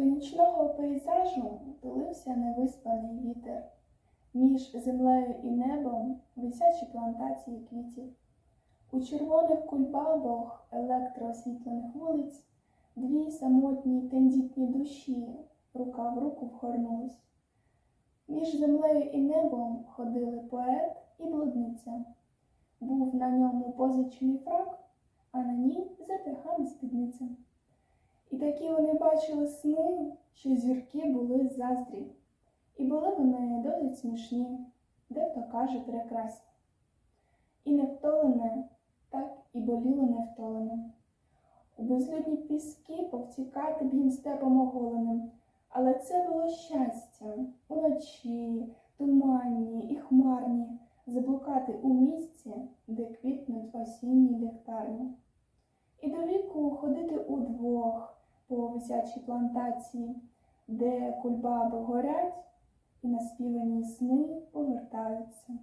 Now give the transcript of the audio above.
До нічного пейзажу тулився невиспаний вітер. Між землею і небом висячі плантації квітів. У червоних кульбабах електроосвітлених вулиць дві самотні тендітні душі рука в руку вгорнулись. Між землею і небом ходили поет і блудниця. Був на ньому позичений фрак, а на ній запрягана спідниця. Такі вони бачили сни, що зірки були заздрі, і були вони досить смішні, дехто каже прекрасні. І невтолене, так і боліло невтолене. У безлюдні піски повтікати б їм степом оголеним, але це було щастя уночі, туманні і хмарні, заблукати у місці, де квітнуть осінні ліхтарні. Висячій плантації, де кульбаби горять і наспівані сни повертаються.